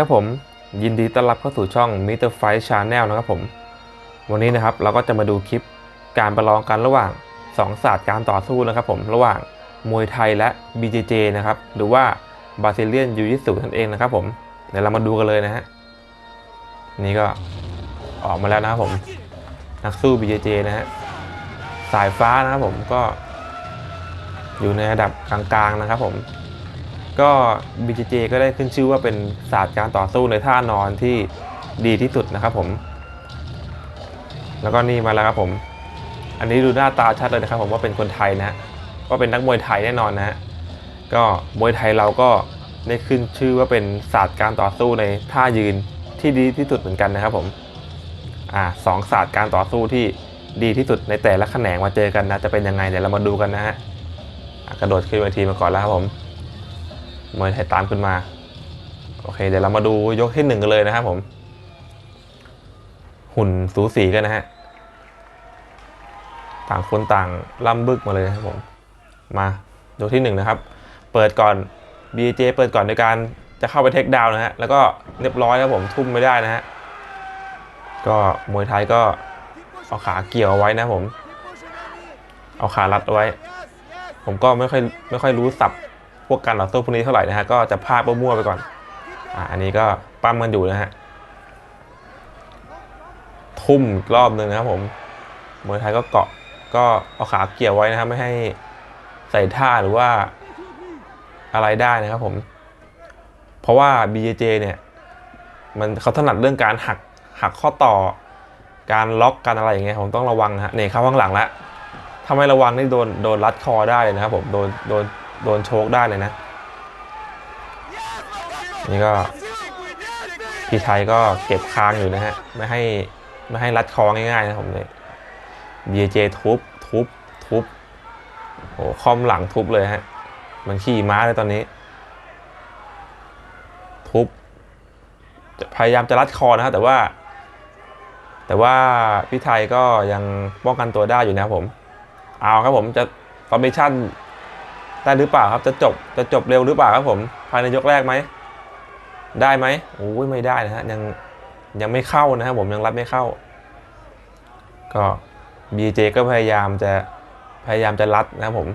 ครับผม ยินดีต้อนรับเข้าสู่ช่อง Mr. Fight Channel นะครับผม วันนี้นะครับเราก็จะมาดูคลิปการประลองกันระหว่าง 2 ศาสตร์การต่อสู้นะครับผมระหว่างมวยไทยและ BJJ นะครับหรือว่าบาซิเลียนยูยิสุนั่นเองนะครับผมเดี๋ยวเรามาดูกันเลยนะฮะนี่ก็ออกมาแล้วนะครับผมนักสู้ BJJ นะฮะสายฟ้านะครับผมก็อยู่ในระดับกลางๆนะครับผม ก็ BJJ ก็ได้ขึ้นชื่อว่าเป็นศาสตร์การต่อสู้ในท่านอนที่ดีที่สุดนะครับผม แล้วก็นี่มาแล้วครับผม อันนี้ดูหน้าตาชัดเลยนะครับผมว่าเป็นคนไทยนะฮะว่าเป็นนักมวยไทยแน่นอนนะฮะก็มวยไทยเราก็ได้ขึ้นชื่อว่าเป็นศาสตร์การต่อสู้ในท่ายืนที่ดีที่สุดเหมือนกันนะครับผมอ่าสองศาสตร์การต่อสู้ที่ดีที่สุดในแต่ละแขนงมาเจอกันนะจะเป็นยังไงเดี๋ยวเรามาดูกันนะฮะกระโดดขึ้นเวทีมาก่อนแล้วครับผม มวยไทยตามขึ้นมา โอเค เดี๋ยวเรามาดูยกที่หนึ่งกันเลยนะครับผม หุ่นสูสีกันนะฮะ ต่างคนต่างล่ำบึกมาเลยนะครับผม มายกที่หนึ่งนะครับ เปิดก่อน BJ เปิดก่อนในการจะเข้าไปเทคดาวน์นะฮะ แล้วก็เรียบร้อยครับผมทุ่มไม่ได้นะฮะ ก็มวยไทยก็เอาขาเกี่ยวเอาไว้นะผม เอาขารัดเอาไว้ ผมก็ไม่ค่อยไม่ค่อยรู้สับ พวกการต่อสู้พวกนี้เท่าไหร่นะฮะก็จะพากมั่วๆไปก่อนอ่าอันนี้ก็ปั้มกันอยู่นะฮะทุ่มรอบหนึ่งนะครับผมมวยไทยก็เกาะก็เอาขาเกี่ยวไว้นะครับไม่ให้ใส่ท่าหรือว่าอะไรได้นะครับผม เพราะว่า BJJ เนี่ย มันเขาถนัดเรื่องการหักหักข้อต่อ การล็อกการอะไรอย่างเงี้ยผมต้องระวังนะฮะเนี่ยเข้าข้างหลังแล้วถ้าไม่ระวังนี่โดนโดนรัดคอได้เลยนะครับผมโดนโดน โดนโชกได้เลยนะ นี่ก็พี่ไทยก็เก็บคางอยู่นะฮะ ไม่ให้ไม่ให้รัดคอง่ายๆนะผมเลย BJ ทุบทุบทุบโอ้คอมหลังทุบเลยฮะ มันขี่ม้าเลยตอนนี้ ทุบพยายามจะรัดคอนะครับแต่ว่า แต่ว่าพี่ไทยก็ยังป้องกันตัวได้อยู่นะครับผม เอาครับผมจะฟอร์เมชั่น ได้หรือเปล่าครับจะจบจะจบเร็วหรือเปล่าครับผม ภายในยกแรกไหมได้ไหมโอ้ยไม่ได้นะฮะยังยังไม่เข้านะครับผมยังรับไม่เข้า ก็ BJ ก็พยายามจะพยายามจะรัดนะครับผม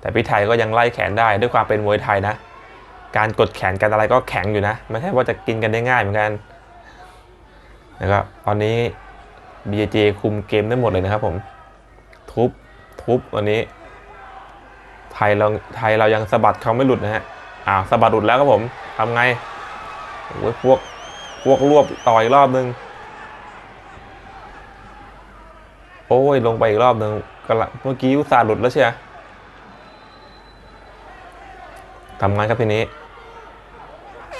แต่พี่ไทยก็ยังไล่แขนได้ด้วยความเป็นมวยไทยนะ การกดแขนกันอะไรก็แข็งอยู่นะ ไม่ใช่ว่าจะกินกันได้ง่ายเหมือนกันนะครับตอนนี้ BJ คุมเกมได้หมดเลยนะครับผม ทุบทุบวันนี้ ไทยเราไทยเรายังสะบัดเขาไม่หลุดนะฮะอ้าวสะบัดหลุดแล้วครับผมทำไงโอ้ยพวกพวกรวบต่อยรอบนึงโอ้ยลงไปอีกรอบนึงกำลังเมื่อกี้อุตส่าห์หลุดแล้วเชียทำไงครับทีนี้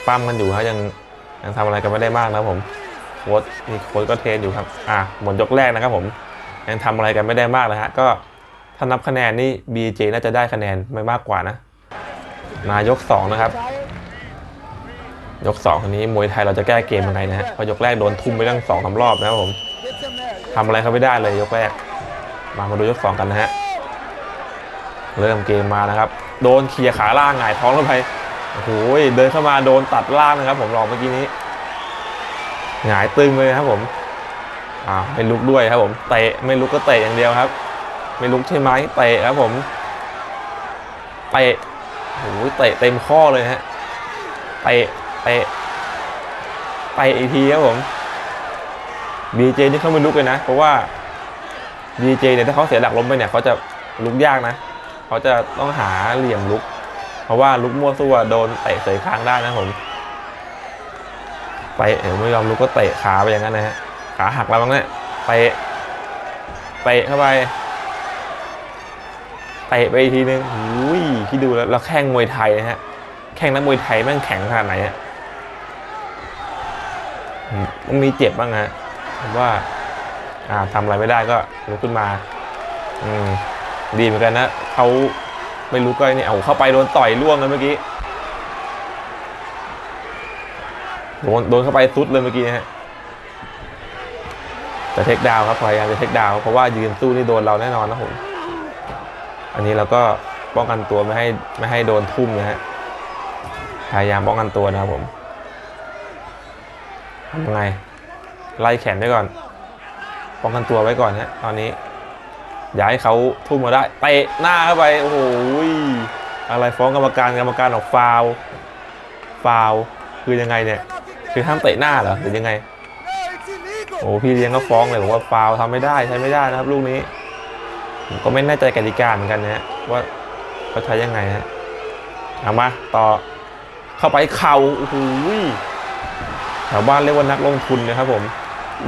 ปั้มกันอยู่ครับยังยังทำอะไรกันไม่ได้มากนะครับผมโค้ดมีโค้ดก็เทนอยู่ครับ อะหมดยกแรกนะครับผม ยังทำอะไรกันไม่ได้มากนะฮะก็ ถ้านับคะแนนนี่ BJ น่าจะได้คะแนนไม่มากกว่านะ มายก 2 นะครับ ยก2คนนี้มวยไทยเราจะแก้เกมยังไงนะฮะพราะยกแรกโดนทุ่มไปตั้งสองสามรอบนะครับผมทำอะไรเขาไม่ได้เลยยกแรก มามาดูยก 2 กันนะฮะเริ่มเกมมานะครับ โดนเคลียร์ขาล่างหงายท้องลงไปโอ้โหเดินเข้ามาโดนตัดล่างนะครับ ผมลองเมื่อกี้นี้หงายตึงเลยครับผมอ่าไม่ลุกด้วยครับผมเตะไม่ลุกก็เตะอย่างเดียวครับ ไม่ลุกใช่ไหมเตะครับผมเตะโอ้โหเตะเต็มข้อเลยฮะเตะเตะเตะอีกทีครับผม BJ นี่เขาไม่ลุกเลยนะ เพราะว่า BJ เจเนี่ยถ้าเขาเสียหลักล้มไปเนี่ยเขาจะลุกยากนะเขาจะต้องหาเหลี่ยมลุก เพราะว่าลุกมั่วซั่วโดนเตะเสยคางได้นะผมเตะเดี๋ยวไม่ยอมลุกก็เตะขาไปอย่างนั้นนะฮะขาหักแล้วมั้งเนี่ยเตะเตะเข้าไป เตะไปทีนึงอุ้ยที่ดูแล้วแล้วแข้งมวยไทยนะฮะ แข้งนักมวยไทยแม่งแข็งขนาดไหนฮะมต้องมีเจ็บบ้างฮะผมว่า อ่าทำอะไรไม่ได้ก็ลุกขึ้นมา อืม ดีเหมือนกันนะเขาไม่รู้ก็นี่เอาเข้าไปโดนต่อยล่วงเลยเมื่อกี้ โดนโดนเข้าไปซุดเลยเมื่อกี้นะฮะจะเทคดาวน์ครับพยายามจะเทคดาวน์เพราะว่ายืนสู้นี่โดนเราแน่นอนนะผม อันนี้เราก็ป้องกันตัวไม่ให้ไม่ให้โดนทุ่มนะฮะพยายามป้องกันตัวนะครับผมทำยังไงไล่แขนไว้ก่อน ป้องกันตัวไว้ก่อนฮะตอนนี้อย่าให้เขาทุ่มมาได้เตะหน้าเข้าไปโอ้โหอะไรฟ้องกรรมการกรรมการออกฟาวฟาวคือยังไงเนี่ยคือห้ามเตะหน้าเหรอหรือยังไงโอ้พี่เลี้ยงก็ฟ้องเลยบอกว่าฟาวทำไม่ได้ใช้ไม่ได้นะครับลูกนี้ ผมก็ไม่แน่ใจกติกาเหมือนกันนะฮะว่าเขาใช้ยังไงฮะเอามาต่อเข้าไปเข่าโอ้โหแถวบ้านเรียกว่านักลงทุนนะครับผม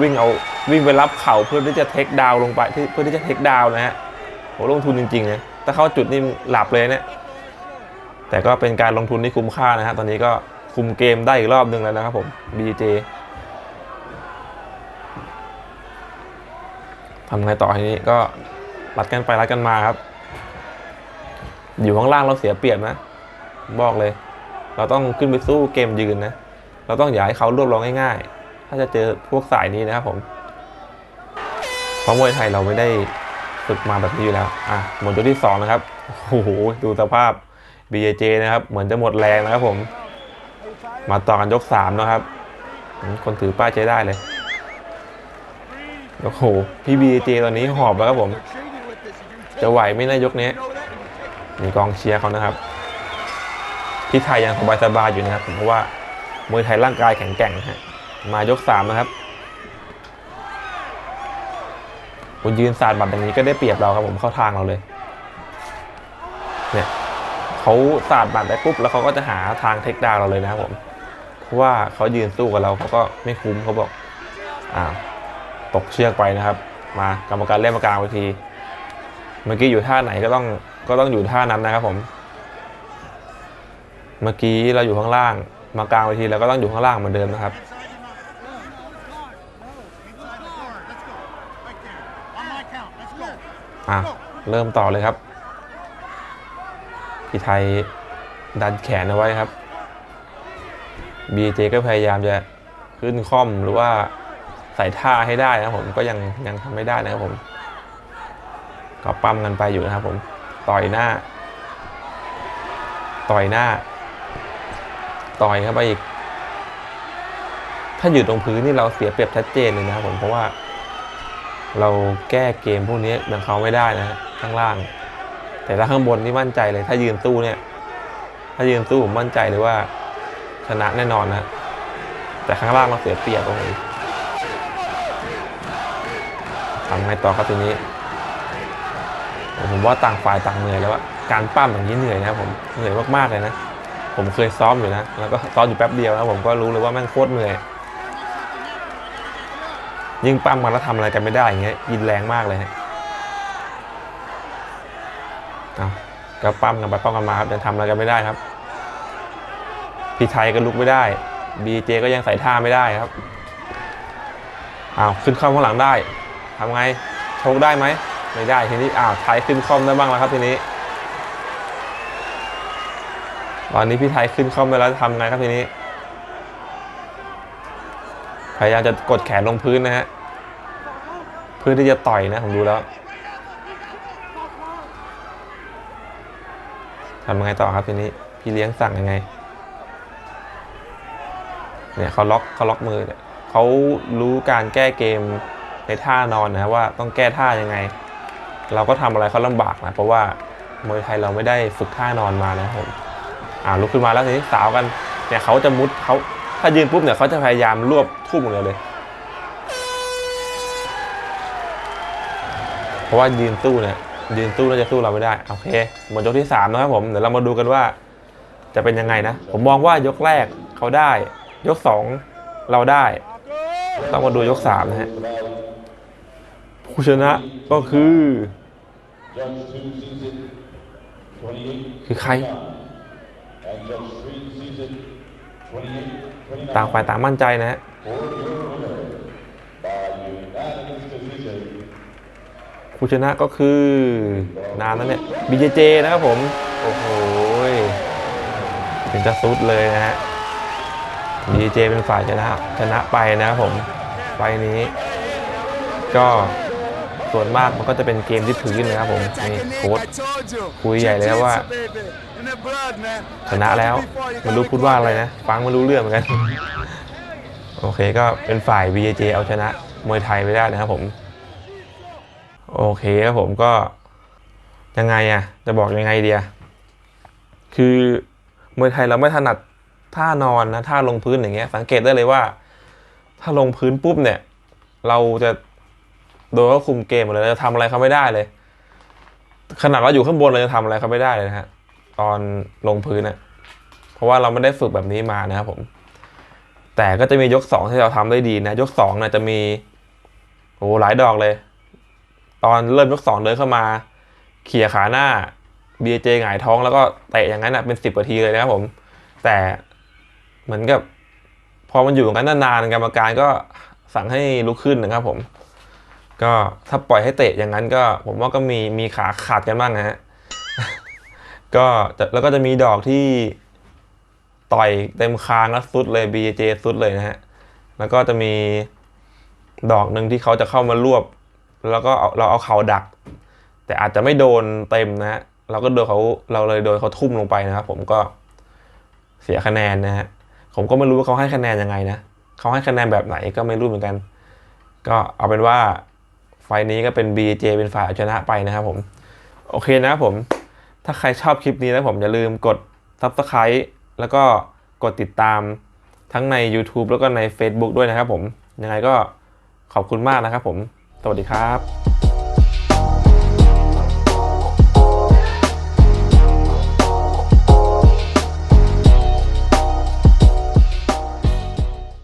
วิ่งเอาวิ่งไปรับเข่าเพื่อที่จะเทคดาวน์ลงไปเพื่อที่จะเทคดาวน์นะฮะโหลงทุนจริงๆนะถ้าเข้าจุดนี้หลับเลยเนี่ยแต่ก็เป็นการลงทุนที่คุ้มค่านะฮะตอนนี้ก็คุมเกมได้อีกรอบหนึ่งแล้วนะครับผม BJ ทำไงต่อทีนี้ก็ รัดกันไปรัดกันมาครับ อยู่ข้างล่างเราเสียเปรียบนะ บอกเลย เราต้องขึ้นไปสู้เกมยืนนะ เราต้องอย่าให้เขารวบเราง่าย ๆ ถ้าจะเจอพวกสายนี้นะครับผมเพราะมวยไทยเราไม่ได้ฝึกมาแบบนี้อยู่แล้ว อะหมดยกที่สองนะครับ โอ้โห ดูสภาพ BJJ นะครับ เหมือนจะหมดแรงนะครับผม มาต่อกันยกสามนะครับ คนถือป้ายใช้ได้เลย โอ้โห พี่ BJJ ตอนนี้หอบแล้วครับผม จะไหวไหมในะยกนี้มีกองเชียร์เขานะครับพี่ไทยยังสบายๆอยู่นะครับผมเพราะว่ามวยไทยร่างกายแข็งแกร่งนะฮะมายกสามนะครับคุณยืนสาดบัตรอย่างนี้ก็ได้เปรียบเราครับผมเข้าทางเราเลย เนี่ยเขาสาดบัตรไปปุ๊บแล้วเขาก็จะหาทางเทคดาวเราเลยนะครับผมเพราะว่าเขายืนสู้กับเราเขาก็ไม่คุ้มเขาบอกอ้าวตกเชือกไปนะครับ มากรรมการเล่นมากลางเวที เมื่อกี้อยู่ท่าไหนก็ต้องก็ต้องอยู่ท่านั้นนะครับผม เมื่อกี้เราอยู่ข้างล่าง มากลางเวทีเราก็ต้องอยู่ข้างล่างเหมือนเดิมนะครับอะเริ่มต่อเลยครับพี่ไทยดันแขนเอาไว้ครับ BJ ก็พยายามจะขึ้นค่อมหรือว่าใส่ท่าให้ได้นะครับผมก็ยังยังทำไม่ได้นะครับผม ก็ปั้มกันไปอยู่นะครับผม ต่อยหน้า ต่อยหน้า ต่อยเข้าไปอีก ถ้าอยู่ตรงพื้นนี่เราเสียเปรียบชัดเจนเลยนะครับผมเพราะว่า เราแก้เกมพวกนี้เหมือนเขาไม่ได้นะข้างล่าง แต่ถ้าข้างบนนี่มั่นใจเลย ถ้ายืนตู้เนี่ย ถ้ายืนตู้ผมมั่นใจเลยว่า ชนะแน่นอนนะแต่ข้างล่างเราเสียเปรียบตรงนี้ทำไงต่อครับทีนี้ ผมว่าต่างฝ่ายต่างเหนื่อยแล้วอะการปั้มอย่างนี้เหนื่อยนะผมเหนื่อยมากๆเลยนะ ผมเคยซ้อมอยู่นะ แล้วก็ซ้อมอยู่แป๊บเดียวนะผมก็รู้เลยว่าแม่งโคตรเหนื่อย ยิ่งปั้มมาแล้วทำอะไรกันไม่ได้อย่างเงี้ยยินแรงมากเลยฮะเอาก็ปั้มกันไปปั้มกันมาครับยังทำอะไรกันไม่ได้ครับ พี่ไทยก็ลุกไม่ได้บีเจก็ยังใส่ท่าไม่ได้ครับอ้าวขึ้นเข้าข้างหลังได้ทำไงโชกได้ไหม ไม่ได้ทีนี้อ้าวไทยขึ้นคอมได้บ้างแล้วครับทีนี้ ตอนนี้พี่ไทยขึ้นคอมไปแล้วทำไงครับทีนี้ พยายามจะกดแขนลงพื้นนะฮะเพื่อที่จะต่อยนะผมดูแล้วทำยังไงต่อครับทีนี้พี่เลี้ยงสั่งยังไงเนี่ยเขาล็อกเขาล็อกมือเนี่ยเขารู้การแก้เกมในท่านอนนะว่าต้องแก้ท่ายังไง เราก็ทำอะไรเขาลำบากนะเพราะว่ามวยไทยเราไม่ได้ฝึกท่านอนมานะครับผมอ่าลุกขึ้นมาแล้วทีนี้สาวกันเนี่ยเขาจะมุดเขาถ้ายืนปุ๊บเนี่ยเขาจะพยายามรวบทุ่มองเดียเลย เพราะว่ายืนตู้เนี่ยยืนตู้แล้วจะสู้เราไม่ได้โอเคหมดยกที่สามนะครับผมเดี๋ยวเรามาดูกันว่าจะเป็นยังไงนะ ผมมองว่ายกแรกเขาได้ ยกสองเราได้ ต้องมาดูยกสามนะฮะผู้ชนะก็คือ คือใคร ต่างฝ่ายต่างมั่นใจนะฮะผู้ชนะก็คือนานแล้วเนี่ย BJJ นะครับผม โอ้โหถึงจะซุดเลยนะฮะ BJJ เป็นฝ่ายชนะชนะไปนะครับผมไฟนี้ ก็ ส่วนมากมันก็จะเป็นเกมที่พื้นนะครับผมนี่โค้ดคุยใหญ่เลยว่าชนะแล้วไม่รู้พูดว่าอะไรนะ ฟังไม่รู้เรื่องเหมือนกันโโอเคก็เป็นฝ่าย BJJ เอาชนะมวยไทยไปได้นะครับผม โอเคครับผมก็ยังไงอะจะบอกยังไงเดียคือมวยไทยเราไม่ถนัดท่านอนนะท่าลงพื้นอย่างเงี้ย สังเกตได้เลยว่า ถ้าลงพื้นปุ๊บเนี่ย เราจะ โดนเขาคุมเกมหมดเลยเราจะทำอะไรเขาไม่ได้เลย ขนาดเราอยู่ข้างบนเราจะทำอะไรเขาไม่ได้เลยนะฮะตอนลงพื้นนะเพราะว่าเราไม่ได้ฝึกแบบนี้มานะครับผม แต่ก็จะมียกสองที่เราทำได้ดีนะยกสองเนี่ยจะมีโอ้หลายดอกเลย ตอนเริ่มยกสองเดินเข้ามา เขี่ยขาหน้า BJ หงายท้องแล้วก็เตะอย่างนั้นนะเป็นสิบนาทีเลยนะครับผม แต่เหมือนกับ พอมันอยู่อย่างนั้นนานๆกรรมการก็สั่งให้ลุกขึ้นนะครับผม ก็ถ้าปล่อยให้เตะอย่างนั้นก็ผมว่าก็มีมีขาขาดกันบ้างนะฮะก็จะแล้วก็จะมีดอกที่ต่อยเต็มคางแล้วสุดเลย BJ สุดเลยนะฮะ แล้วก็จะมีดอกหนึ่งที่เขาจะเข้ามารวบ แล้วก็เอาเราเอาเข่าดัก แต่อาจจะไม่โดนเต็มนะฮะ เราก็โดนเขาเราเลยโดนเขาทุ่มลงไปนะครับผมก็เสียคะแนนนะฮะ ผมก็ไม่รู้ว่าเขาให้คะแนนยังไงนะ เขาให้คะแนนแบบไหนก็ไม่รู้เหมือนกัน ก็เอาเป็นว่า ไฟนี้ก็เป็น BJ เป็นฝ่ายชนะไปนะครับผม โอเคนะครับผม ถ้าใครชอบคลิปนี้นะผมอย่าลืมกด Subscribe แล้วก็กดติดตามทั้งใน YouTube แล้วก็ใน Facebook ด้วยนะครับผม ยังไงก็ขอบคุณมากนะครับผม สวัสดีครับ